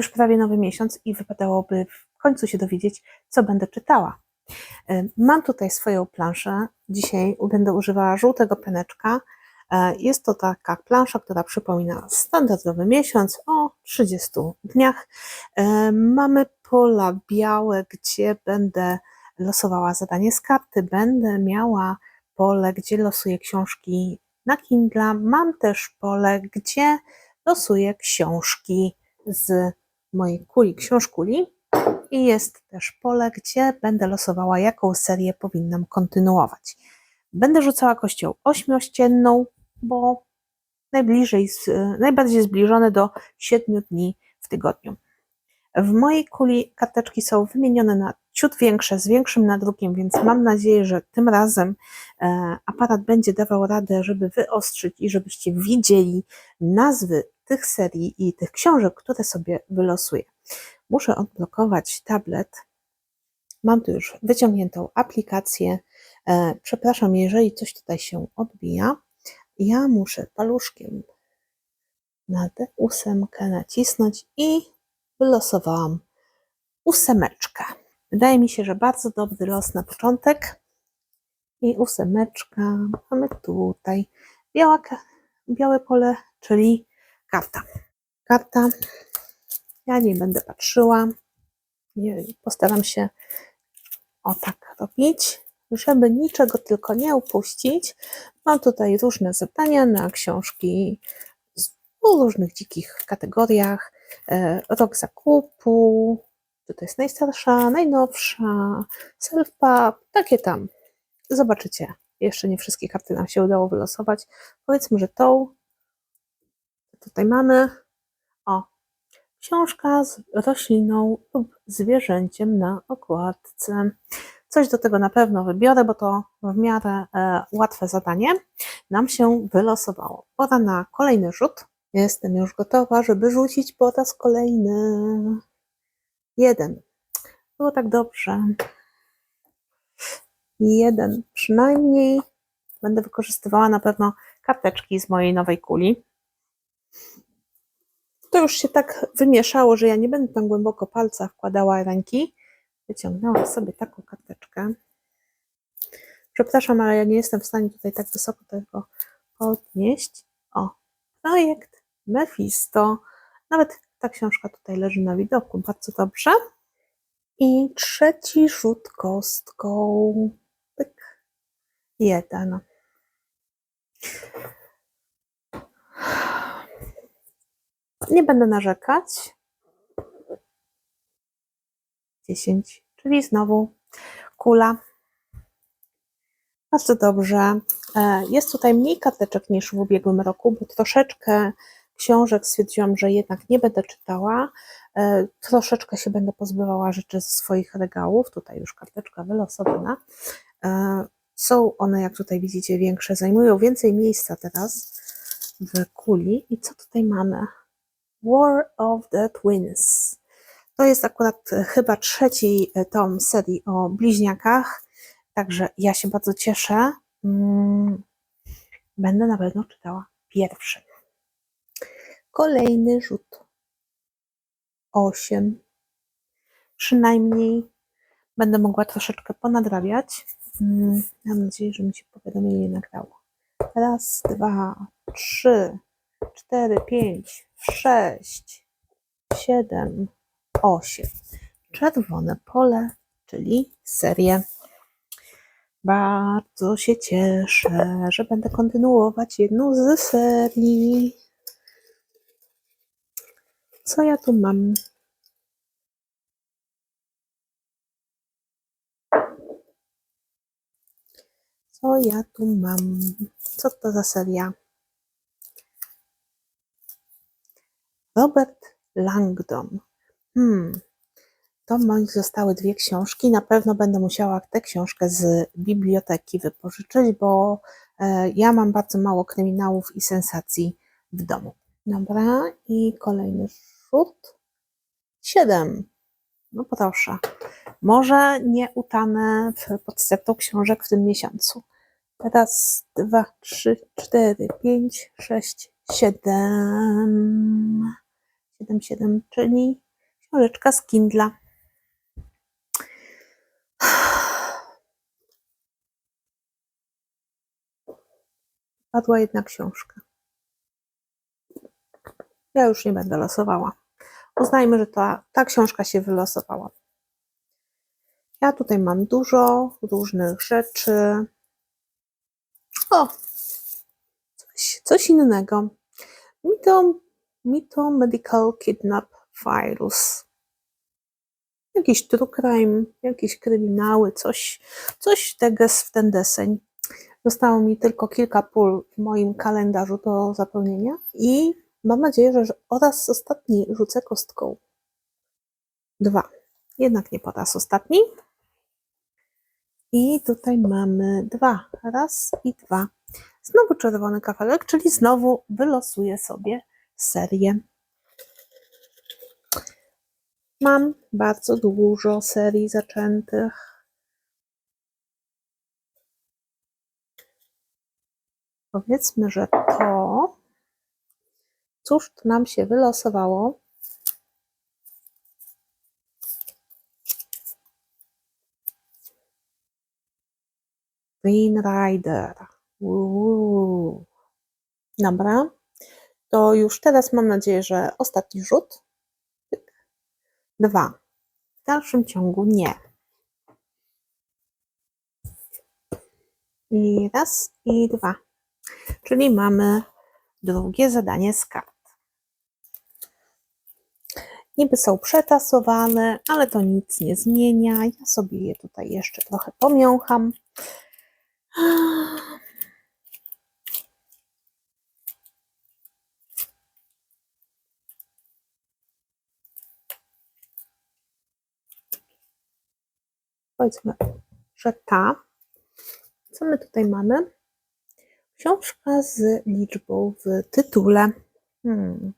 już prawie nowy miesiąc i wypadałoby w końcu się dowiedzieć, co będę czytała. E, Mam tutaj swoją planszę. Dzisiaj będę używała żółtego peneczka. E, Jest to taka plansza, która przypomina standardowy miesiąc o 30 dniach. E, Mamy pola białe, gdzie będę losowała zadanie z karty. Będę miała pole, gdzie losuję książki na Kindle. Mam też pole, gdzie losuję książki z mojej kuli, książkuli. I jest też pole, gdzie będę losowała, jaką serię powinnam kontynuować. Będę rzucała kością ośmiościenną, bo najbliżej, najbardziej zbliżone do 7 dni w tygodniu. W mojej kuli karteczki są wymienione na ciut większe, z większym nadrukiem, więc mam nadzieję, że tym razem e, aparat będzie dawał radę, żeby wyostrzyć i żebyście widzieli nazwy tych serii i tych książek, które sobie wylosuję. Muszę odblokować tablet. Mam tu już wyciągniętą aplikację. E, Przepraszam, jeżeli coś tutaj się odbija. Ja muszę paluszkiem na tę ósemkę nacisnąć i wylosowałam ósemeczkę. Wydaje mi się, że bardzo dobry los na początek. I ósemeczka mamy tutaj. Biała, białe pole, czyli karta. Karta. Ja nie będę patrzyła. Postaram się o tak robić, żeby niczego tylko nie upuścić. Mam tutaj różne zadania na książki z- różnych dzikich kategoriach. E, Rok zakupu, to jest najstarsza, najnowsza, self-pub, takie tam. Zobaczycie. Jeszcze nie wszystkie karty nam się udało wylosować. Powiedzmy, że tą tutaj mamy. O, książka z rośliną lub zwierzęciem na okładce. Coś do tego na pewno wybiorę, bo to w miarę e, łatwe zadanie nam się wylosowało. Pora na kolejny rzut. Jestem już gotowa, żeby rzucić po raz kolejny. Jeden. Było tak dobrze. Jeden przynajmniej. Będę wykorzystywała na pewno karteczki z mojej nowej kuli. To już się tak wymieszało, że ja nie będę tam głęboko palca wkładała ręki. Wyciągnęłam sobie taką karteczkę. Przepraszam, ale ja nie jestem w stanie tutaj tak wysoko tego podnieść. O, projekt Mephisto. Nawet ta książka tutaj leży na widoku, bardzo dobrze. I trzeci rzut kostką. Pyk. Jeden. Nie będę narzekać. 10, czyli znowu kula. Bardzo dobrze. E, Jest tutaj mniej karteczek niż w ubiegłym roku, bo troszeczkę książek stwierdziłam, że jednak nie będę czytała. E, Troszeczkę się będę pozbywała rzeczy ze swoich regałów. Tutaj już karteczka wylosowana. E, Są one, jak tutaj widzicie, większe, zajmują więcej miejsca teraz w kuli. I co tutaj mamy? War of the Twins. To jest akurat e, chyba trzeci e, tom serii o bliźniakach, także ja się bardzo cieszę. Mm, Będę na pewno czytała pierwszy. Kolejny rzut. Osiem. Przynajmniej będę mogła troszeczkę ponadrabiać. Mm, Mam nadzieję, że mi się powiadomienie nagrało. Raz, dwa, trzy, cztery, pięć, sześć, siedem, 8. Czerwone pole, czyli serię. Bardzo się cieszę, że będę kontynuować jedną z serii. Co ja tu mam? Co ja tu mam? Co to za seria? Robert Langdon. Hmm. To moich zostały dwie książki. Na pewno będę musiała tę książkę z biblioteki wypożyczyć, bo e, ja mam bardzo mało kryminałów i sensacji w domu. Dobra, i kolejny rzut. Siedem. No proszę. Może nie utanę w podsetą książek w tym miesiącu. Raz, dwa, trzy, cztery, pięć, sześć, siedem. Siedem, siedem, czyli książeczka z Kindla. Padła jedna książka. Ja już nie będę losowała. Uznajmy, że ta, ta książka się wylosowała. Ja tutaj mam dużo różnych rzeczy. O! Coś, coś innego. Mito, Mito Medical Kidnap Files. Jakiś true crime, jakieś kryminały, coś, coś teges w ten deseń. Zostało mi tylko kilka pól w moim kalendarzu do zapełnienia i mam nadzieję, że oraz ostatni rzucę kostką. Dwa. Jednak nie po raz ostatni. I tutaj mamy dwa. Raz i dwa. Znowu czerwony kafelek, czyli znowu wylosuję sobie serię. Mam bardzo dużo serii zaczętych. Powiedzmy, że to. Cóż to nam się wylosowało? Green Rider. Dobra. To już teraz mam nadzieję, że ostatni rzut. Dwa. W dalszym ciągu nie. I raz, i dwa. Czyli mamy drugie zadanie z kart. Niby są przetasowane, ale to nic nie zmienia. Ja sobie je tutaj jeszcze trochę pomiącham. Powiedzmy, że ta. Co my tutaj mamy? Książka z liczbą w tytule. Hmm.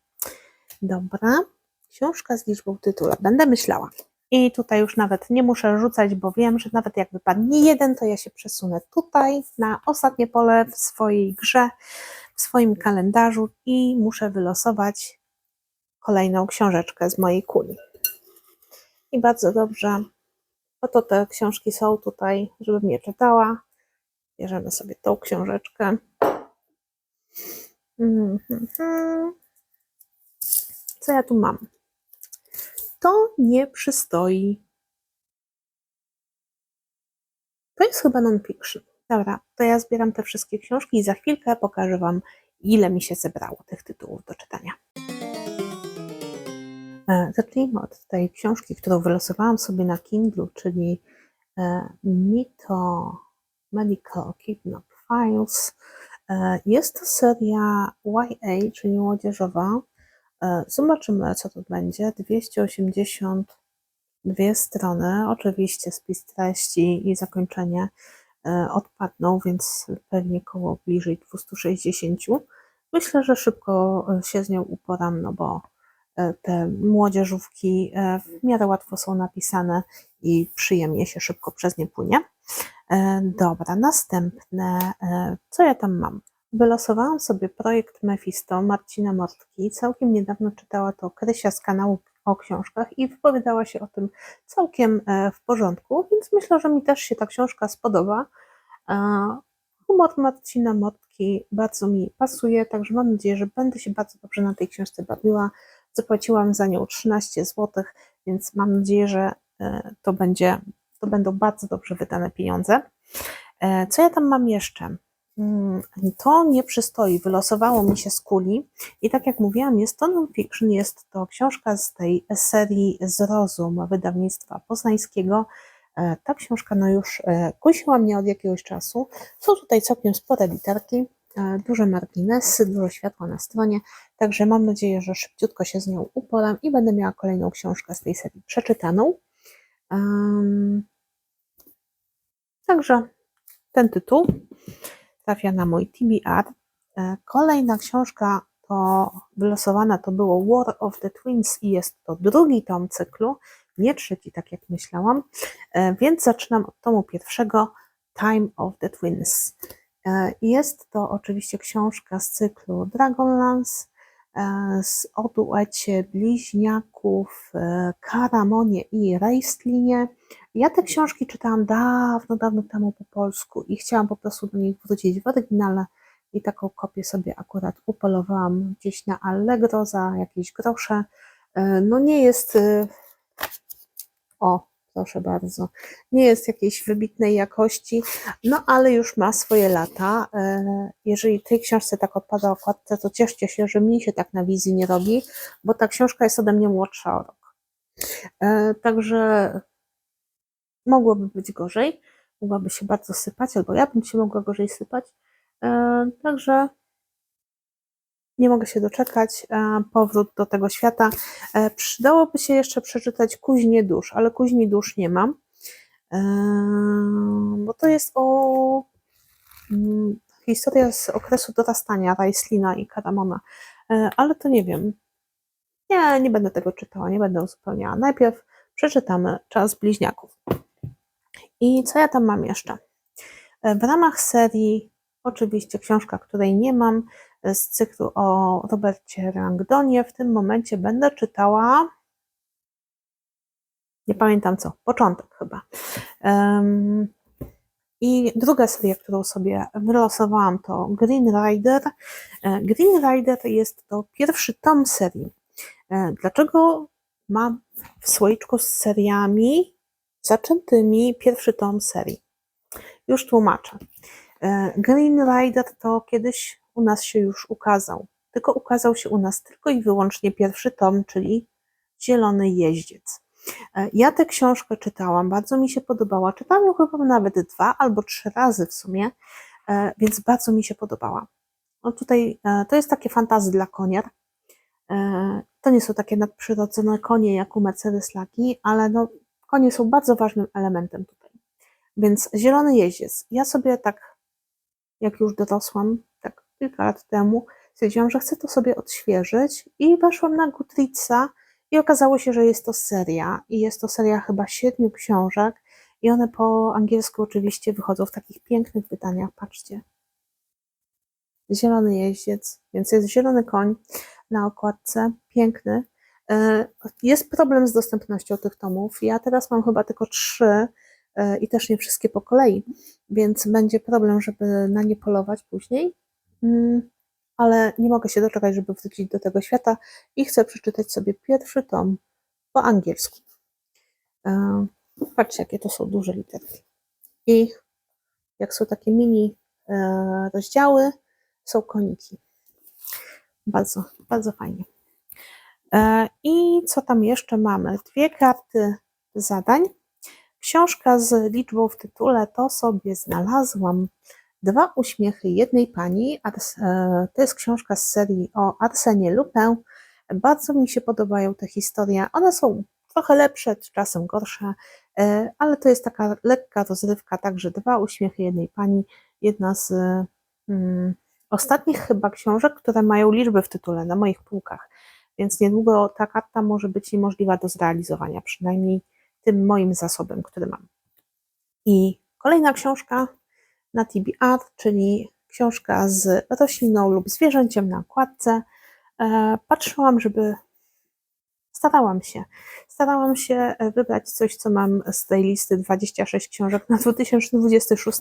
Dobra. Książka z liczbą w tytule. Będę myślała. I tutaj już nawet nie muszę rzucać, bo wiem, że nawet jak wypadnie jeden, to ja się przesunę tutaj na ostatnie pole w swojej grze, w swoim kalendarzu i muszę wylosować kolejną książeczkę z mojej kuli. I bardzo dobrze, po to te książki są tutaj, żebym je czytała. Bierzemy sobie tą książeczkę. Mhm. Co ja tu mam? To nie przystoi. To jest chyba non-fiction. Dobra, to ja zbieram te wszystkie książki i za chwilkę pokażę Wam, ile mi się zebrało tych tytułów do czytania. E, Zacznijmy od tej książki, którą wylosowałam sobie na Kindle, czyli e, Mito Medical Kidnap Files. E, Jest to seria YA, czyli młodzieżowa. Zobaczymy, co to będzie. 282 strony. Oczywiście spis treści i zakończenie odpadną, więc pewnie koło bliżej 260. Myślę, że szybko się z nią uporam, no bo te młodzieżówki e, w miarę łatwo są napisane i przyjemnie się szybko przez nie płynie. E, Dobra, następne. e, Co ja tam mam? Wylosowałam sobie projekt Mephisto Marcina Mortki. Całkiem niedawno czytała to Krysia z kanału o książkach i wypowiadała się o tym całkiem e, w porządku, więc myślę, że mi też się ta książka spodoba. E, Humor Marcina Mortki bardzo mi pasuje, także mam nadzieję, że będę się bardzo dobrze na tej książce bawiła. Zapłaciłam za nią 13 zł, więc mam nadzieję, że e, to, będzie, to będą bardzo dobrze wydane pieniądze. E, Co ja tam mam jeszcze? Mm, To nie przystoi. Wylosowało mi się z kuli i tak jak mówiłam, jest to non-fiction, jest to książka z tej serii Zrozum wydawnictwa poznańskiego. E, Ta książka no już kusiła mnie od jakiegoś czasu. Są tutaj całkiem spore literki, duże marginesy, dużo światła na stronie, także mam nadzieję, że szybciutko się z nią uporam i będę miała kolejną książkę z tej serii przeczytaną. Także ten tytuł trafia na mój TBR. E, Kolejna książka to wylosowana to było War of the Twins i jest to drugi tom cyklu, nie trzeci, tak jak myślałam, E, więc zaczynam od tomu pierwszego Time of the Twins. E, Jest to oczywiście książka z cyklu Dragonlance. e, z duecie bliźniaków e, Karamonie i Rejstlinie. Ja te książki czytałam dawno, dawno temu po polsku i chciałam po prostu do nich wrócić w oryginale i taką kopię sobie akurat upolowałam gdzieś na Allegro za jakieś grosze. No nie jest, o proszę bardzo, nie jest jakiejś wybitnej jakości, no ale już ma swoje lata. E, Jeżeli tej książce tak odpada okładce, to cieszcie się, że mi się tak na wizji nie robi, bo ta książka jest ode mnie młodsza o rok. E, Także mogłoby być gorzej, mogłaby się bardzo sypać, albo ja bym się mogła gorzej sypać. E, Także nie mogę się doczekać. e, Powrót do tego świata. E, Przydałoby się jeszcze przeczytać Kuźnie dusz, ale Kuźni dusz nie mam, e, bo to jest o mm, historia z okresu dorastania Rajslina i Karamona, ale to nie wiem. Nie, nie będę tego czytała, nie będę uzupełniała. Najpierw przeczytamy Czas Bliźniaków. I co ja tam mam jeszcze? W ramach serii, oczywiście książka, której nie mam, z cyklu o Robercie Langdonie, w tym momencie będę czytała. Nie pamiętam co, początek chyba. Em, I druga seria, którą sobie wylosowałam, to Green Rider. E, Green Rider jest to pierwszy tom serii. E, Dlaczego mam w słoiczku z seriami zaczętymi pierwszy tom serii? Już tłumaczę. E, Green Rider to kiedyś u nas się już ukazał. Tylko ukazał się u nas tylko i wyłącznie pierwszy tom, czyli Zielony Jeździec. E, Ja tę książkę czytałam, bardzo mi się podobała. Czytałam ją chyba nawet dwa albo trzy razy w sumie, e, więc bardzo mi się podobała. No tutaj e, to jest takie fantazy dla koniar. E, To nie są takie nadprzyrodzone konie jak u Mercedes Laki, ale no, konie są bardzo ważnym elementem tutaj. Więc Zielony Jeździec. Ja sobie tak, jak już dorosłam, kilka lat temu, stwierdziłam, że chcę to sobie odświeżyć i weszłam na Goodreadsa i okazało się, że jest to seria i jest to seria chyba siedmiu książek i one po angielsku oczywiście wychodzą w takich pięknych wydaniach, patrzcie. Zielony jeździec, więc jest zielony koń na okładce, piękny. E, Jest problem z dostępnością tych tomów. Ja teraz mam chyba tylko trzy e, i też nie wszystkie po kolei, więc będzie problem, żeby na nie polować później. Mm, Ale nie mogę się doczekać, żeby wrócić do tego świata i chcę przeczytać sobie pierwszy tom po angielsku. E, Patrzcie, jakie to są duże literki. I jak są takie mini e, rozdziały, są koniki. Bardzo, bardzo fajnie. E, I co tam jeszcze mamy? Dwie karty zadań. Książka z liczbą w tytule to sobie znalazłam. Dwa uśmiechy jednej pani. E, To jest książka z serii o Arsenie Lupin. Bardzo mi się podobają te historie. One są trochę lepsze, czasem gorsze, e, ale to jest taka lekka rozrywka, także dwa uśmiechy jednej pani. Jedna z mm, ostatnich chyba książek, które mają liczby w tytule na moich półkach, więc niedługo ta karta może być niemożliwa do zrealizowania, przynajmniej tym moim zasobem, który mam. I kolejna książka na TBR, czyli książka z rośliną lub zwierzęciem na okładce. E, Patrzyłam, żeby starałam się. Starałam się e, wybrać coś, co mam z tej listy 26 książek na 2026,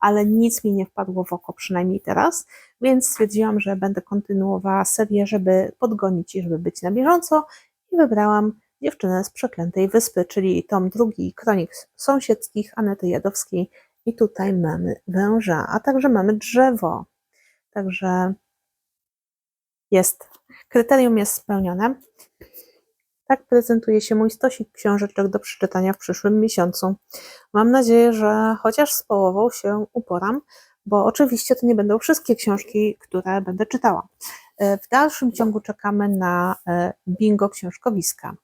ale nic mi nie wpadło w oko, przynajmniej teraz, więc stwierdziłam, że będę kontynuowała serię, żeby podgonić i żeby być na bieżąco i wybrałam Dziewczynę z Przeklętej Wyspy, czyli tom drugi Kronik Sąsiedzkich Anety Jadowskiej i tutaj mamy węża, a także mamy drzewo. Także jest, kryterium jest spełnione. Tak prezentuje się mój stosik książeczek do przeczytania w przyszłym miesiącu. Mam nadzieję, że chociaż z połową się uporam, bo oczywiście to nie będą wszystkie książki, które będę czytała. E, W dalszym ciągu czekamy na e, bingo książkowiska.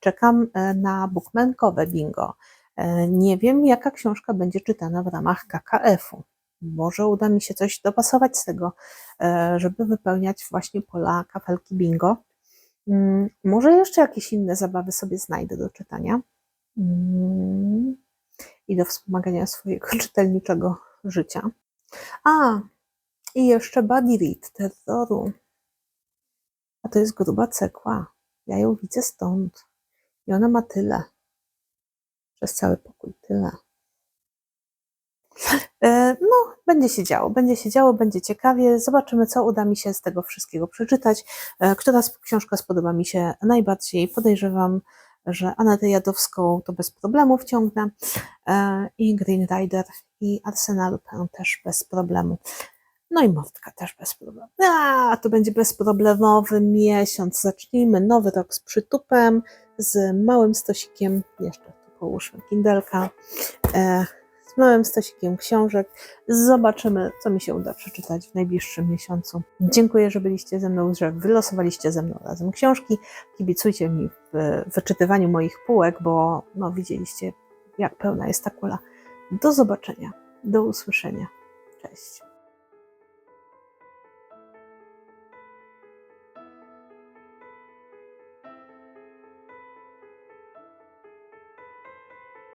Czekam e, na bookmankowe bingo. E, Nie wiem, jaka książka będzie czytana w ramach KKF-u. Może uda mi się coś dopasować z tego, e, żeby wypełniać właśnie pola kafelki bingo. Mm, Może jeszcze jakieś inne zabawy sobie znajdę do czytania Mm, i do wspomagania swojego czytelniczego życia. A, i jeszcze Buddy Read terroru. A to jest gruba cegła. Ja ją widzę stąd. I ona ma tyle. Przez cały pokój tyle. E, No, będzie się działo, będzie się działo, będzie ciekawie. Zobaczymy, co uda mi się z tego wszystkiego przeczytać. E, Która książka spodoba mi się najbardziej. Podejrzewam, że Anetę Jadowską to bez problemu wciągnę. E, I Green Rider, i Arsena Lupin też bez problemu. No i Mordka też bez problemu. A, to będzie bezproblemowy miesiąc. Zacznijmy nowy rok z przytupem, z małym stosikiem. Jeszcze połóżmy kindelka. E, z małym stosikiem książek. Zobaczymy, co mi się uda przeczytać w najbliższym miesiącu. Dziękuję, że byliście ze mną, że wylosowaliście ze mną razem książki. Kibicujcie mi w wyczytywaniu moich półek, bo no, widzieliście, jak pełna jest ta kula. Do zobaczenia, do usłyszenia. Cześć.